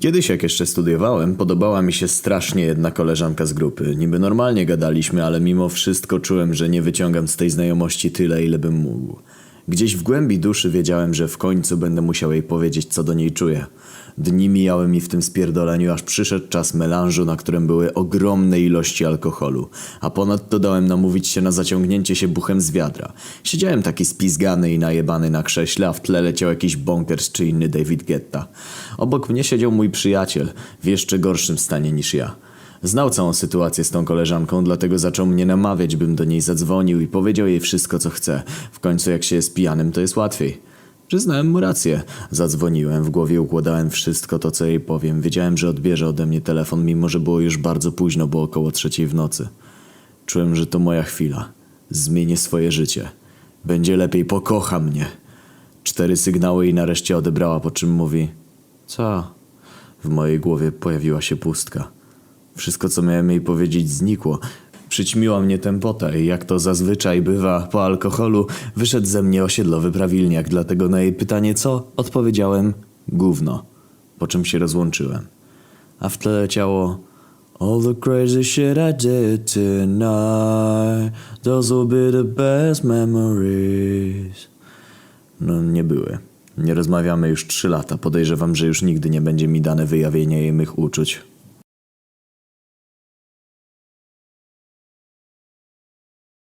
Kiedyś, jak jeszcze studiowałem, podobała mi się strasznie jedna koleżanka z grupy. Niby normalnie gadaliśmy, ale mimo wszystko czułem, że nie wyciągam z tej znajomości tyle, ile bym mógł. Gdzieś w głębi duszy wiedziałem, że w końcu będę musiał jej powiedzieć, co do niej czuję. Dni mijały mi w tym spierdoleniu, aż przyszedł czas melanżu, na którym były ogromne ilości alkoholu. A ponadto dałem namówić się na zaciągnięcie się buchem z wiadra. Siedziałem taki spizgany i najebany na krześle, a w tle leciał jakiś bonkers czy inny David Guetta. Obok mnie siedział mój przyjaciel, w jeszcze gorszym stanie niż ja. Znał całą sytuację z tą koleżanką, dlatego zaczął mnie namawiać, bym do niej zadzwonił i powiedział jej wszystko, co chce. W końcu jak się jest pijanym, to jest łatwiej. Przyznałem mu rację. Zadzwoniłem, w głowie układałem wszystko to, co jej powiem. Wiedziałem, że odbierze ode mnie telefon, mimo że było już bardzo późno, bo około trzeciej w nocy. Czułem, że to moja chwila. Zmienię swoje życie. Będzie lepiej, pokocha mnie. Cztery sygnały i nareszcie odebrała, po czym mówi... Co? W mojej głowie pojawiła się pustka. Wszystko, co miałem jej powiedzieć, znikło. Przyćmiła mnie tempota i jak to zazwyczaj bywa po alkoholu, wyszedł ze mnie osiedlowy prawilniak, dlatego na jej pytanie co, odpowiedziałem gówno, po czym się rozłączyłem. A w tle leciało All the crazy shit I did tonight Those will be the best memories No nie były. Nie rozmawiamy już trzy lata. Podejrzewam, że już nigdy nie będzie mi dane wyjawienie jej mych uczuć.